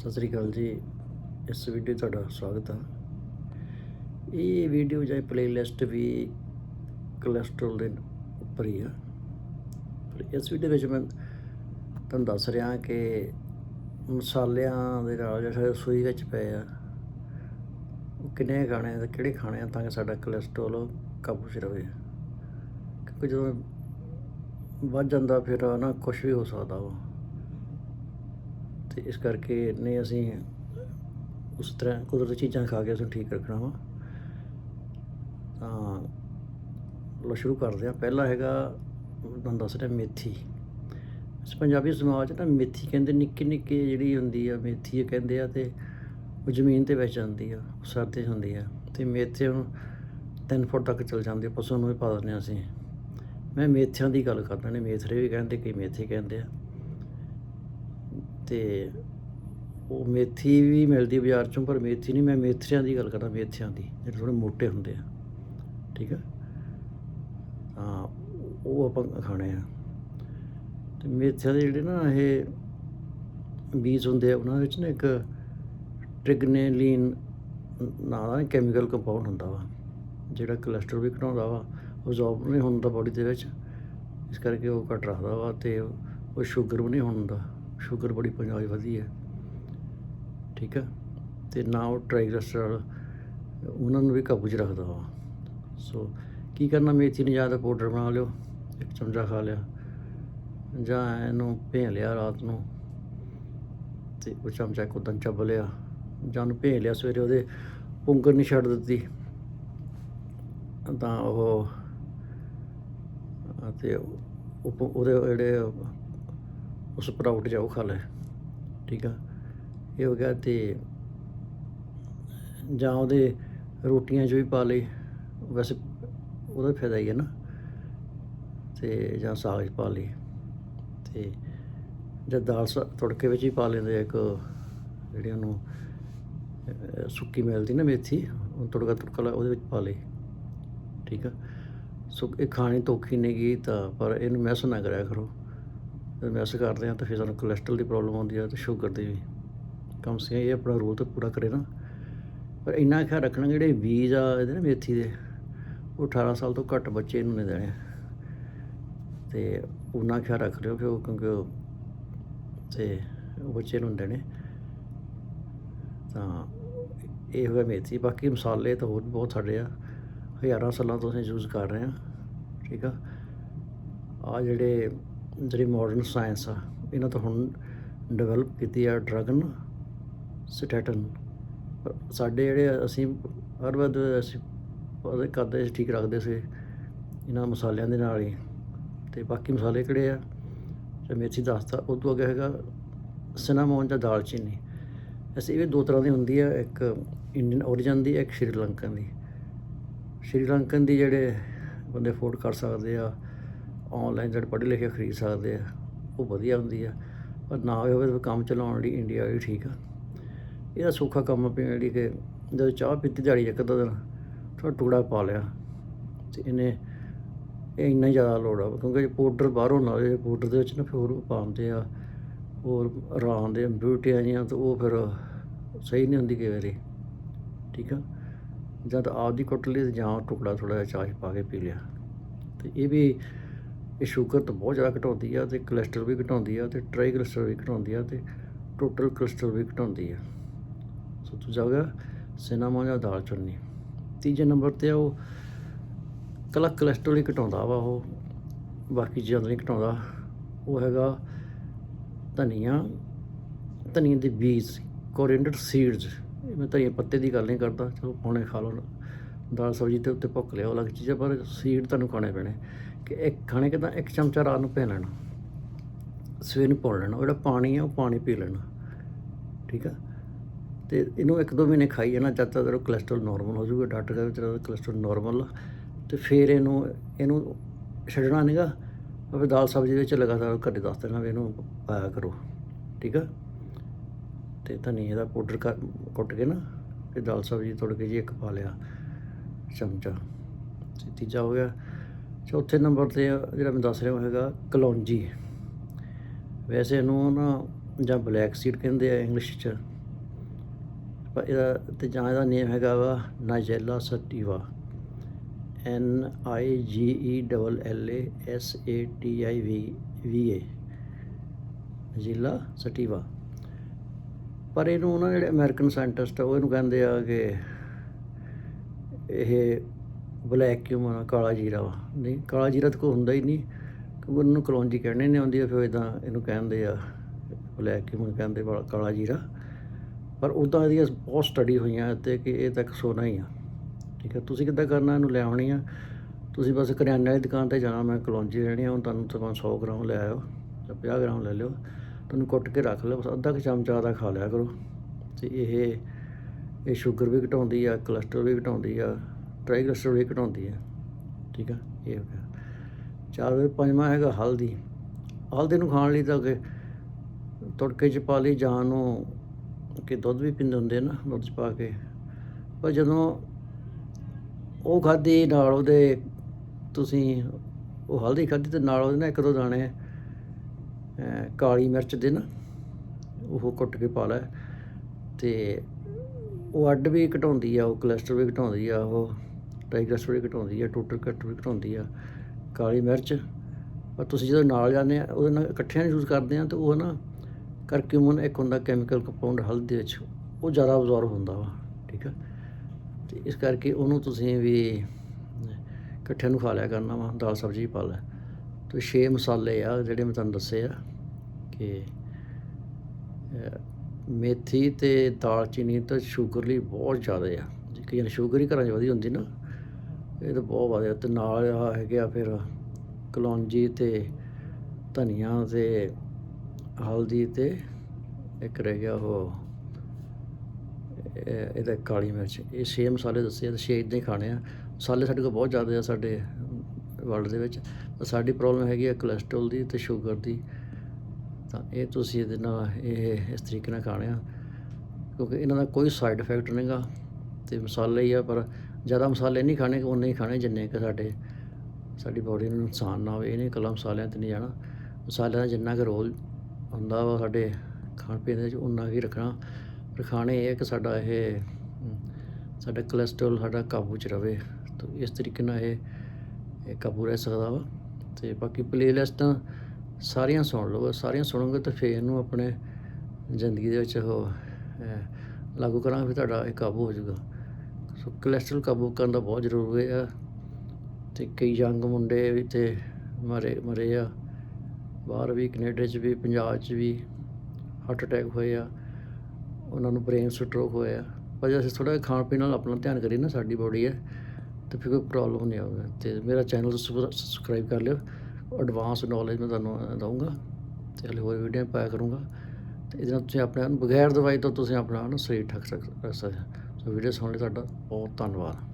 ਸਤਿ ਸ੍ਰੀ ਅਕਾਲ ਜੀ। ਇਸ ਵੀਡੀਓ ਤੁਹਾਡਾ ਸਵਾਗਤ ਹੈ ਇਹ ਵੀਡੀਓ ਜਾਂ ਪਲੇਲਿਸਟ ਵੀ ਕੋਲੇਸਟ੍ਰੋਲ ਦੇ ਉੱਪਰ ਹੀ ਆ। ਪਰ ਇਸ ਵੀਡੀਓ ਵਿੱਚ ਮੈਂ ਤੁਹਾਨੂੰ ਦੱਸ ਰਿਹਾ ਕਿ ਮਸਾਲਿਆਂ ਦੇ ਨਾਲ ਜਿਹੜਾ ਰਸੋਈ ਵਿੱਚ ਪਏ ਆ, ਉਹ ਕਿੰਨੇ ਖਾਣੇ ਆ ਤੇ ਕਿਹੜੇ ਖਾਣੇ ਆ ਤਾਂ ਕਿ ਸਾਡਾ ਕੋਲੇਸਟ੍ਰੋਲ ਕਾਬੂ 'ਚ ਰਹੇ। ਕਿਉਂਕਿ ਜਦੋਂ ਵੱਧ ਜਾਂਦਾ ਫਿਰ ਨਾ ਕੁਝ ਵੀ ਹੋ ਸਕਦਾ ਵਾ। ਤੇ ਇਸ ਕਰਕੇ ਨੇ ਅਸੀਂ ਉਸ ਤਰ੍ਹਾਂ ਕੁਦਰਤੀ ਚੀਜ਼ਾਂ ਖਾ ਕੇ ਉਸਨੂੰ ਠੀਕ ਰੱਖਣਾ ਵਾ। ਤਾਂ ਲੋ ਸ਼ੁਰੂ ਕਰਦੇ ਹਾਂ। ਪਹਿਲਾ ਹੈਗਾ ਤੁਹਾਨੂੰ ਦੱਸ ਰਿਹਾ ਮੇਥੀ। ਇਸ ਪੰਜਾਬੀ ਸਮਾਜ ਨਾ ਮੇਥੀ ਕਹਿੰਦੇ ਨਿੱਕੀ ਨਿੱਕੀ ਜਿਹੜੀ ਹੁੰਦੀ ਆ ਮੇਥੀ ਕਹਿੰਦੇ ਆ ਤੇ ਉਹ ਜ਼ਮੀਨ ਤੇ ਵਿੱਚ ਜਾਂਦੀ ਆ ਸਰਦੇ 'ਚ ਹੁੰਦੀ ਆ। ਤੇ ਮੇਥੇ ਹੁਣ 3 ਫੁੱਟ ਤੱਕ ਚਲ ਜਾਂਦੇ ਆ, ਪਸ਼ੂ ਨੂੰ ਵੀ ਪਾ ਦਿੰਦੇ ਹਾਂ ਅਸੀਂ। ਮੈਂ ਮੇਥਿਆਂ ਦੀ ਗੱਲ ਕਰਦਾ ਨੇ ਮੇਥਰੇ ਵੀ ਕਹਿੰਦੇ ਕਈ ਮੇਥੇ ਕਹਿੰਦੇ ਆ। ਤੇ ਉਹ ਮੇਥੀ ਵੀ ਮਿਲਦੀ ਬਾਜ਼ਾਰ ਚੋਂ, ਪਰ ਮੇਥੀ ਨਹੀਂ, ਮੈਂ ਮੇਥਿਆਂ ਦੀ ਗੱਲ ਕਰਦਾ, ਮੇਥਿਆਂ ਦੀ, ਜਿਹੜੇ ਥੋੜੇ ਮੋਟੇ ਹੁੰਦੇ ਆ। ਠੀਕ ਆ? ਤਾਂ ਉਹ ਆਪਾਂ ਖਾਣੇ ਆ। ਤੇ ਮੇਥਿਆਂ ਦੇ ਜਿਹੜੇ ਨਾ ਇਹ ਬੀਜ ਹੁੰਦੇ ਆ, ਉਹਨਾਂ ਵਿੱਚ ਨਾ ਇੱਕ ਟ੍ਰਿਗਨੇਲੀਨ ਨਾਂ ਦਾ ਕੈਮੀਕਲ ਕੰਪਾਊਂਡ ਹੁੰਦਾ ਵਾ, ਜਿਹੜਾ ਕੋਲੇਸਟ੍ਰੋਲ ਵੀ ਘਟਾਉਂਦਾ ਵਾ ਅਬਜ਼ੌਰਬ ਨਹੀਂ ਹੁੰਦਾ ਬਾਡੀ ਦੇ ਵਿੱਚ। ਇਸ ਕਰਕੇ ਉਹ ਘਟ ਰੱਖਦਾ ਵਾ ਤੇ ਉਹ ਸ਼ੂਗਰ ਵੀ ਨਹੀਂ ਹੁੰਦਾ। ਸ਼ੂਗਰ ਬੜੀ ਪੰਜਾਬ 'ਚ ਵਧੀ ਹੈ। ਠੀਕ ਹੈ? ਤੇ ਨਾ ਉਹ ਟ੍ਰਾਈਗਲਿਸਟਰਲ ਉਹਨਾਂ ਨੂੰ ਵੀ ਕਾਬੂ 'ਚ ਰੱਖਦਾ ਵਾ। ਸੋ ਕੀ ਕਰਨਾ, ਮੇਥੀ ਨੂੰ ਜ਼ਿਆਦਾ ਪਾਊਡਰ ਬਣਾ ਲਿਓ, ਇੱਕ ਚਮਚਾ ਖਾ ਲਿਆ, ਜਾਂ ਇਹਨੂੰ ਭੇਂ ਲਿਆ ਰਾਤ ਨੂੰ, ਤੇ ਉਹ ਚਮਚਾ ਇੱਕ ਉਦੋਂ ਚੱਬ ਲਿਆ, ਜਾਂ ਉਹਨੂੰ ਭੇਂ ਲਿਆ ਸਵੇਰੇ ਉਹਦੇ ਪੁੰਗਰ ਨਹੀਂ ਛੱਡ ਦਿੱਤੀ। ਤਾਂ ਉਹ, ਅਤੇ ਉਹ ਉਹਦੇ ਜਿਹੜੇ ਉਸ ਸਪਰਾਊਟ ਜਾਓ, ਖਾ ਲੈ। ਠੀਕ ਆ? ਇਹ ਹੋ ਗਿਆ ਤੇ ਜਾਂ ਉਹਦੇ ਰੋਟੀਆਂ 'ਚ ਵੀ ਪਾ ਲਈ। ਵੈਸੇ ਉਹਦਾ ਫਾਇਦਾ ਹੀ ਹੈ ਨਾ। ਤੇ ਜਾਂ ਸਾਗ 'ਚ ਪਾ ਲਈ। ਤੇ ਜਾਂ ਦਾਲ ਸ- ਤੜਕੇ ਵਿੱਚ ਹੀ ਪਾ ਲੈਂਦੇ ਇੱਕ ਜਿਹੜੀ ਉਹਨੂੰ ਸੁੱਕੀ ਮਿਲਦੀ ਨਾ ਮੇਥੀ ਉਹ ਤੜਕਾ ਤੜਕਾ ਲਾ, ਉਹਦੇ ਵਿੱਚ ਪਾ ਲਈ। ਠੀਕ ਆ? ਸੋ ਇਹ ਖਾਣੀ ਤੋਖੀ ਨਹੀਂ ਗਈ ਤਾਂ, ਪਰ ਇਹਨੂੰ ਮੈਸ ਨਾ ਕਰਿਆ ਕਰੋ। ਮੈਸ ਕਰਦੇ ਆ ਤਾਂ ਫਿਰ ਸਾਨੂੰ ਕੋਲੇਸਟ੍ਰੋਲ ਦੀ ਪ੍ਰੋਬਲਮ ਆਉਂਦੀ ਆ ਤੇ ਸ਼ੂਗਰ ਦੀ ਵੀ। ਕਮ ਸੇ ਕਮ ਇਹ ਆਪਣਾ ਰੋਲ ਤਾਂ ਪੂਰਾ ਕਰੇ ਨਾ। ਪਰ ਇੰਨਾ ਖਿਆਲ ਰੱਖਣਾ ਜਿਹੜੇ ਬੀਜ ਆ ਇਹਦੇ ਨਾ ਮੇਥੀ ਦੇ, ਉਹ 18 ਸਾਲ ਤੋਂ ਘੱਟ ਬੱਚੇ ਨੂੰ ਨਹੀਂ ਦੇਣੇ। ਤੇ ਉਹਨਾਂ ਖਿਆਲ ਰੱਖ ਲਿਓ ਕਿ ਉਹ ਕਿਉਂਕਿ ਉਹ ਤੇ ਉਹ ਬੱਚੇ ਨੂੰ ਦੇਣੇ। ਤਾਂ ਇਹ ਹੋਇਆ ਮੇਥੀ। ਬਾਕੀ ਮਸਾਲੇ ਤਾਂ ਹੋਰ ਵੀ ਬਹੁਤ ਸਾਡੇ ਆ। ਹਜ਼ਾਰਾਂ ਸਾਲਾਂ ਤੋਂ ਅਸੀਂ ਯੂਜ਼ ਕਰ ਰਹੇ ਹਾਂ। ਠੀਕ ਆ? ਆ ਜਿਹੜੇ ਜਿਹੜੀ ਮਾਡਰਨ ਸਾਇੰਸ ਆ, ਇਹਨਾਂ ਤੋਂ ਹੁਣ ਡਿਵੈਲਪ ਕੀਤੀ ਆ ਡਰਗ ਸਟੈਟਨ ਪਰ ਸਾਡੇ ਜਿਹੜੇ ਅਸੀਂ ਹਰ ਵਾਰ ਅਸੀਂ ਉਹਦੇ ਕਰਦੇ ਸੀ ਠੀਕ ਰੱਖਦੇ ਸੀ, ਇਹਨਾਂ ਮਸਾਲਿਆਂ ਦੇ ਨਾਲ ਹੀ। ਤੇ ਬਾਕੀ ਮਸਾਲੇ ਕਿਹੜੇ ਆ? ਤੇ ਮੇਥੀ ਦੱਸਦਾ ਉਹ ਤੋਂ ਅੱਗੇ ਹੈਗਾ ਸਿਨਾਮੋਨ ਜਾਂ ਦਾਲਚੀਨੀ। ਅਸੀਂ ਇਹ ਵੀ ਦੋ ਤਰ੍ਹਾਂ ਦੀ ਹੁੰਦੀ ਆ, ਇੱਕ ਇੰਡੀਅਨ origin ਦੀ, ਇੱਕ ਸ਼੍ਰੀਲੰਕਨ ਦੀ। ਸ਼੍ਰੀਲੰਕਨ ਦੀ ਜਿਹੜੇ ਬੰਦੇ ਅਫੋਰਡ ਕਰ ਸਕਦੇ ਆ ਆਨਲਾਈਨ ਜਿਹੜੇ ਪੜ੍ਹੇ ਲਿਖੇ ਖਰੀਦ ਸਕਦੇ ਆ, ਉਹ ਵਧੀਆ ਹੁੰਦੀ ਆ। ਪਰ ਨਾ ਹੋਵੇ ਤਾਂ ਕੰਮ ਚਲਾਉਣ ਲਈ ਇੰਡੀਆ ਵੀ ਠੀਕ ਆ। ਇਹਦਾ ਸੌਖਾ ਕੰਮ ਆ ਜਿਹੜੀ ਕਿ ਜਦੋਂ ਚਾਹ ਪੀਤੀ ਦਿਹਾੜੀ ਇੱਕ ਅੱਧਾ ਦਿਨ ਥੋੜਾ ਟੁਕੜਾ ਪਾ ਲਿਆ ਤੇ ਇਹਨੇ ਇਹ ਇੰਨਾ ਹੀ ਜ਼ਿਆਦਾ ਲੋੜ ਆ, ਕਿਉਂਕਿ ਜੇ ਪਾਊਡਰ ਬਾਹਰੋਂ ਨਾ ਹੋਵੇ ਪਾਊਡਰ ਦੇ ਵਿੱਚ ਨਾ ਫਿਰ ਹੋਰ ਪਾਉਂਦੇ ਆ, ਹੋਰ ਰਾਂ ਦੇ ਬਿਊਟੀਆਂ ਜੀਆਂ ਤਾਂ ਉਹ ਫਿਰ ਸਹੀ ਨਹੀਂ ਹੁੰਦੀ ਕਈ ਵਾਰੀ ਠੀਕ ਆ? ਜਦ ਆਪਦੀ ਕੁੱਟ ਲਈ ਜਾਂ ਟੁਕੜਾ ਥੋੜਾ ਜਿਹਾ ਚਾਹ 'ਚ ਪਾ ਕੇ ਪੀ ਲਿਆ। ਤੇ ਇਹ ਵੀ ਇਹ ਸ਼ੂਗਰ ਤਾਂ ਬਹੁਤ ਜ਼ਿਆਦਾ ਘਟਾਉਂਦੀ ਆ ਤੇ ਕੋਲੇਸਟ੍ਰੋਲ ਵੀ ਘਟਾਉਂਦੀ ਆ ਤੇ ਟ੍ਰਾਈਗਲਿਸਟਰੋਲ ਵੀ ਘਟਾਉਂਦੀ ਆ ਤੇ ਟੋਟਲ ਕੋਲੇਸਟ੍ਰੋਲ ਵੀ ਘਟਾਉਂਦੀ ਆ। ਸੋ ਦੂਜਾ ਹੋ ਗਿਆ ਜਾਂ ਦਾਲ ਚੁੰਨੀ ਤੀਜੇ ਨੰਬਰ ਤੇ ਆ ਉਹ ਕਲਾ ਕੋਲੇਸਟ੍ਰੋਲ ਹੀ ਘਟਾਉਂਦਾ ਵਾ ਉਹ, ਬਾਕੀ ਚੀਜ਼ਾਂ ਤੋਂ ਨਹੀਂ ਘਟਾਉਂਦਾ। ਉਹ ਹੈਗਾ ਧਨੀਆ ਧਨੀਏ ਦੇ ਬੀਜ ਕੋਰੀਐਂਡਰ ਸੀਡਸ ਮੈਂ ਧਨੀਆ ਪੱਤੇ ਦੀ ਗੱਲ ਨਹੀਂ ਕਰਦਾ, ਚਲੋ ਪਾਉਣੇ ਖਾ ਲਓ। ਦਾਲ ਸਬਜ਼ੀ ਦੇ ਉੱਤੇ ਭੁੱਖ ਲਿਆ, ਉਹ ਅਲੱਗ ਚੀਜ਼ ਆ, ਪਰ ਸੀਡ ਤੁਹਾਨੂੰ ਖਾਣੇ ਪੈਣੇ। ਕਿ ਇੱਕ ਖਾਣੇ ਕਿਦਾਂ, ਇੱਕ ਚਮਚਾ ਰਾਤ ਨੂੰ ਪੀ ਲੈਣਾ। ਸਵੇਰ ਨੂੰ ਪੌਣ ਲੈਣਾ। ਉਹ ਜਿਹੜਾ ਪਾਣੀ ਆ, ਉਹ ਪਾਣੀ ਪੀ ਲੈਣਾ। ਠੀਕ ਆ? ਤੇ ਇਹਨੂੰ ਇੱਕ ਦੋ ਮਹੀਨੇ ਖਾਈ ਜਾਣਾ, ਜਦ ਤੱਕ ਉਹ ਕੋਲੇਸਟ੍ਰੋਲ ਨਾਰਮਲ ਹੋ ਜਾਊਗਾ। ਡਾਕਟਰ ਕਹਿੰਦਾ ਤੇਰਾ ਕੋਲੇਸਟ੍ਰੋਲ ਨਾਰਮਲ ਆ। ਤੇ ਫਿਰ ਇਹਨੂੰ ਇਹਨੂੰ ਛੱਡਣਾ ਨਹੀਂਗਾ। ਫਿਰ ਦਾਲ ਸਬਜ਼ੀ ਵਿੱਚ ਲਗਾਤਾਰ ਘੱਟੇ ਦੱਸ ਦੇਣਾ ਵੀ ਇਹਨੂੰ ਪਾਇਆ ਕਰੋ। ਠੀਕ ਆ? ਤੇ ਧਨੀ ਇਹਦਾ ਪਾਊਡਰ ਕਰ ਕੁੱਟ ਕੇ ਨਾ, ਤੇ ਦਾਲ ਸਬਜ਼ੀ ਤੋੜ ਕੇ ਜੀ ਇੱਕ ਪਾ ਲਿਆ ਚਮਚਾ। ਤੇ ਤੀਜਾ ਹੋ ਗਿਆ। ਚੌਥੇ ਨੰਬਰ ਤੇ ਜਿਹੜਾ ਮੈਂ ਦੱਸ ਰਿਹਾ ਹਾਂ ਹੈਗਾ, ਕਲੌਂਜੀ। ਵੈਸੇ ਇਹਨੂੰ ਨਾ ਜਾਂ ਬਲੈਕ ਸੀਡ ਕਹਿੰਦੇ ਆ ਇੰਗਲਿਸ਼ 'ਚ। ਪਰ ਇਹਦਾ ਤੇ ਜਾਂ ਇਹਦਾ ਨੇਮ ਹੈਗਾ ਵਾ ਨਾਈਜੈਲਾ ਸਟੀਵਾ। N I G E double L A S A T I V V A ਜ਼ਿਲ੍ਹਾ ਸਟੀਵਾ। ਪਰ ਇਹਨੂੰ ਨਾ ਜਿਹੜੇ ਅਮਰੀਕਨ ਸਾਇੰਟਿਸਟ ਆ, ਉਹ ਇਹਨੂੰ ਕਹਿੰਦੇ ਆ ਕਿ ਇਹ ਬਲੈਕ ਕਿਉਂ ਕਾਲਾ ਜੀਰਾ ਵਾ। ਨਹੀਂ ਕਾਲਾ ਜੀਰਾ ਤਾਂ ਕੋਈ ਹੁੰਦਾ ਹੀ ਨਹੀਂ। ਕਿਉਂਕਿ ਉਹਨੂੰ ਕਲੌਂਜੀ ਕਹਿਣੇ ਨਹੀਂ ਆਉਂਦੀ ਆ, ਫਿਰ ਇਦਾਂ ਇਹਨੂੰ ਕਹਿੰਦੇ ਆ ਬਲੈਕ ਕਿਉਂ ਕਹਿੰਦੇ ਕਾਲਾ ਜੀਰਾ। ਪਰ ਉੱਦਾਂ ਇਹਦੀਆਂ ਬਹੁਤ ਸਟੱਡੀ ਹੋਈਆਂ ਤੇ ਕਿ ਇਹ ਤਾਂ ਇੱਕ ਸੋਨਾ ਹੀ ਆ। ਠੀਕ ਹੈ ਤੁਸੀਂ ਕਿੱਦਾਂ ਕਰਨਾ? ਇਹਨੂੰ ਲੈ ਆਉਣੀ ਆ। ਤੁਸੀਂ ਬਸ ਕਰਿਆਨੇ ਵਾਲੀ ਦੁਕਾਨ ਤੇ ਜਾਣਾ ਮੈਂ ਕਲੌਂਜੀ ਲੈਣੀ ਆ ਹੁਣ ਤੁਹਾਨੂੰ ਤਕਰੀਬਨ 100 ਗ੍ਰਾਮ ਲੈ ਆਇਓ ਜਾਂ 50 ਗ੍ਰਾਮ ਲੈ ਲਿਓ। ਤੁਹਾਨੂੰ ਕੁੱਟ ਕੇ ਰੱਖ ਲਿਓ ਬਸ ਅੱਧਾ ਕੁ ਚਮਚਾ ਦਾ ਖਾ ਲਿਆ ਕਰੋ। ਤੇ ਇਹ ਇਹ ਸ਼ੂਗਰ ਵੀ ਘਟਾਉਂਦੀ ਆ ਕੋਲੇਸਟ੍ਰੋਲ ਵੀ ਘਟਾਉਂਦੀ ਆ ਟ੍ਰਾਈਗਲਿਸਰਾਈਡ ਵੀ ਘਟਾਉਂਦੀ ਹੈ। ਠੀਕ ਆ? ਇਹ ਹੋ ਗਿਆ। ਚਾਰ ਪੰਜਵਾਂ ਹੈਗਾ ਹਲਦੀ। ਹਲਦੀ ਨੂੰ ਖਾਣ ਲਈ ਤਾਂ ਕਿ ਤੜਕੇ ਚ ਪਾ ਲਈ ਜਾਂ ਨੂੰ ਕਿ ਦੁੱਧ ਵੀ ਪੀਂਦੇ ਹੁੰਦੇ ਨਾ, ਦੁੱਧ ਚ ਪਾ ਕੇ। ਪਰ ਜਦੋਂ ਉਹ ਖਾਧੀ ਨਾਲ ਉਹਦੇ ਤੁਸੀਂ ਉਹ ਹਲਦੀ ਖਾਧੀ ਤੇ ਨਾਲ ਉਹਦੇ ਨਾਲ ਇੱਕ ਦੋ ਦਾਣੇ ਕਾਲੀ ਮਿਰਚ ਦੇ ਨਾ, ਉਹ ਕੁੱਟ ਕੇ ਪਾ ਲੈ ਤੇ ਉਹ ਅੱਡ ਵੀ ਘਟਾਉਂਦੀ ਆ, ਉਹ ਕੋਲੇਸਟ੍ਰੋਲ ਵੀ ਘਟਾਉਂਦੀ ਆ ਉਹ। ਟ੍ਰਾਈਗਲਿਸਰਾਈਡ ਵੀ ਘਟਾਉਂਦੀ ਆ ਟੋਟਲ ਕੱਟ ਵੀ ਘਟਾਉਂਦੀ ਆ, ਕਾਲੀ ਮਿਰਚ। ਪਰ ਤੁਸੀਂ ਜਦੋਂ ਨਾਲ ਜਾਂਦੇ ਆ, ਉਹਦੇ ਨਾਲ ਇਕੱਠਿਆਂ ਯੂਜ਼ ਕਰਦੇ ਆ, ਤਾਂ ਉਹ ਨਾ ਕਰਕਿਊਮਨ ਇੱਕ ਹੁੰਦਾ ਕੈਮੀਕਲ ਕੰਪਾਊਂਡ ਹਲਦੀ ਵਿੱਚ, ਉਹ ਜ਼ਿਆਦਾ ਅਬਜ਼ੌਰਬ ਹੁੰਦਾ ਵਾ, ਠੀਕ ਆ? ਤੇ ਇਸ ਕਰਕੇ ਉਹਨੂੰ ਤੁਸੀਂ ਵੀ ਇਕੱਠਿਆਂ ਨੂੰ ਖਾ ਲਿਆ ਕਰਨਾ ਵਾ, ਦਾਲ ਸਬਜ਼ੀ ਪਾ ਲੈ ਤੇ ਛੇ ਮਸਾਲੇ ਆ ਜਿਹੜੇ ਮੈਂ ਤੁਹਾਨੂੰ ਦੱਸੇ ਆ ਕਿ ਮੇਥੀ ਤੇ ਦਾਲਚੀਨੀ ਤਾਂ ਸ਼ੂਗਰ ਲਈ ਬਹੁਤ ਜ਼ਿਆਦਾ ਆ। ਜੇ ਕਈਆਂ ਸ਼ੂਗਰ ਹੀ ਘਰਾਂ 'ਚ ਵਧੀ ਹੁੰਦੀ ਨਾ ਇਹ ਤਾਂ ਬਹੁਤ ਵਧੀਆ। ਤੇ ਨਾਲ ਆ ਹੈਗੇ ਆ ਫਿਰ ਕਲੌਂਜੀ ਤੇ ਧਨੀਆ ਤੇ ਹਲਦੀ ਤੇ ਇੱਕ ਰਹਿ ਗਿਆ ਉਹ, ਇਹ- ਇਹਦਾ ਕਾਲੀ ਮਿਰਚ। ਇਹ ਛੇ ਮਸਾਲੇ ਦੱਸੇ ਆ ਤੇ ਛੇ ਇਦਾਂ ਹੀ ਖਾਣੇ ਆ। ਮਸਾਲੇ ਸਾਡੇ ਕੋਲ ਬਹੁਤ ਜ਼ਿਆਦਾ ਆ ਸਾਡੇ ਵਰਲਡ ਦੇ ਵਿੱਚ। ਸਾਡੀ ਪ੍ਰੋਬਲਮ ਹੈਗੀ ਆ ਕੋਲੇਸਟ੍ਰੋਲ ਦੀ ਤੇ ਸ਼ੂਗਰ ਦੀ। ਤਾਂ ਇਹ ਤੁਸੀਂ ਇਹਦੇ ਨਾਲ ਇਹ ਇਸ ਤਰੀਕੇ ਨਾਲ ਖਾਣੇ ਆ। ਕਿਉਂਕਿ ਇਹਨਾਂ ਦਾ ਕੋਈ ਸਾਈਡ ਇਫੈਕਟ ਨਹੀਂਗਾ ਤੇ ਮਸਾਲੇ ਹੀ ਆ, ਪਰ ਜ਼ਿਆਦਾ ਮਸਾਲੇ ਨਹੀਂ ਖਾਣੇ ਉਨੇ ਹੀ ਖਾਣੇ ਜਿੰਨੇ ਕਿ ਸਾਡੇ, ਸਾਡੀ ਬਾਡੀ ਨੂੰ ਨੁਕਸਾਨ ਨਾ ਹੋਵੇ। ਇਹ ਨਹੀਂ ਇਕੱਲਾ ਮਸਾਲਿਆਂ ਤੇ ਨਹੀਂ ਜਾਣਾ। ਮਸਾਲਿਆਂ ਦਾ ਜਿੰਨਾ ਕੁ ਰੋਲ ਹੁੰਦਾ ਵਾ ਸਾਡੇ ਖਾਣ ਪੀਣ ਦੇ ਵਿੱਚ ਉਨਾ ਹੀ ਰੱਖਣਾ। ਪਰ ਖਾਣੇ ਇਹ ਆ ਕਿ ਸਾਡਾ ਇਹ, ਸਾਡਾ ਕੋਲੇਸਟ੍ਰੋਲ ਸਾਡਾ ਕਾਬੂ 'ਚ ਰਵੇ। ਤਾਂ ਇਸ ਤਰੀਕੇ ਨਾਲ ਇਹ ਇਹ ਕਾਬੂ ਰਹਿ ਸਕਦਾ ਵਾ। ਤੇ ਬਾਕੀ ਪਲੇਲਿਸਟਾਂ ਸਾਰੀਆਂ ਸੁਣ ਲਓ। ਸਾਰੀਆਂ ਸੁਣੋਗੇ ਤਾਂ ਫਿਰ ਇਹਨੂੰ ਆਪਣੇ ਜ਼ਿੰਦਗੀ ਦੇ ਵਿੱਚ ਉਹ ਲਾਗੂ ਕਰਾਂਗੇ, ਫਿਰ ਤੁਹਾਡਾ ਇਹ ਕਾਬੂ ਹੋ ਜਾਊਗਾ। ਸੋ ਕੋਲੇਸਟ੍ਰੋਲ ਕਾਬੂ ਕਰਨ ਦਾ ਬਹੁਤ ਜ਼ਰੂਰੀ ਆ ਤੇ ਕਈ ਯੰਗ ਮੁੰਡੇ ਵੀ ਤੇ ਮਰੇ ਮਰੇ ਆ। ਬਾਹਰ ਵੀ ਕੈਨੇਡਾ 'ਚ ਵੀ, ਪੰਜਾਬ 'ਚ ਵੀ ਹਾਰਟ ਅਟੈਕ ਹੋਏ ਆ। ਉਹਨਾਂ ਨੂੰ ਬ੍ਰੇਨ ਸਟ੍ਰੋਕ ਹੋਇਆ ਪਰ ਜੇ ਅਸੀਂ ਥੋੜਾ ਖਾਣ ਪੀਣ ਨਾਲ ਆਪਣਾ ਧਿਆਨ ਕਰੀਏ ਨਾ, ਸਾਡੀ ਬੋਡੀ ਹੈ, ਤੇ ਫਿਰ ਕੋਈ ਪ੍ਰੋਬਲਮ ਨਹੀਂ ਆਊਗਾ। ਤੇ ਮੇਰਾ ਚੈਨਲ ਸਬਸਕ੍ਰਾਈਬ ਕਰ ਲਿਓ। ਐਡਵਾਂਸ ਨੌਲੇਜ ਮੈਂ ਤੁਹਾਨੂੰ ਦਊਂਗਾ। ਤੇ ਹਲੇ ਹੋਰ ਵੀਡੀਓ ਪਾਇਆ ਕਰੂੰਗਾ। ਤੇ ਇਹਦੇ ਨਾਲ ਤੁਸੀਂ ਆਪਣੇ ਆਪ ਨੂੰ, ਬਗੈਰ ਦਵਾਈ ਤੋਂ ਤੁਸੀਂ ਆਪਣਾ ਨੂੰ ਸਰੀਰ ਠੱਕ ਸਕ ਸਕਦੇ ਹੋ। ਸੋ ਵੀਡੀਓ ਸੁਣਨ ਲਈ ਤੁਹਾਡਾ। ਬਹੁਤ ਧੰਨਵਾਦ।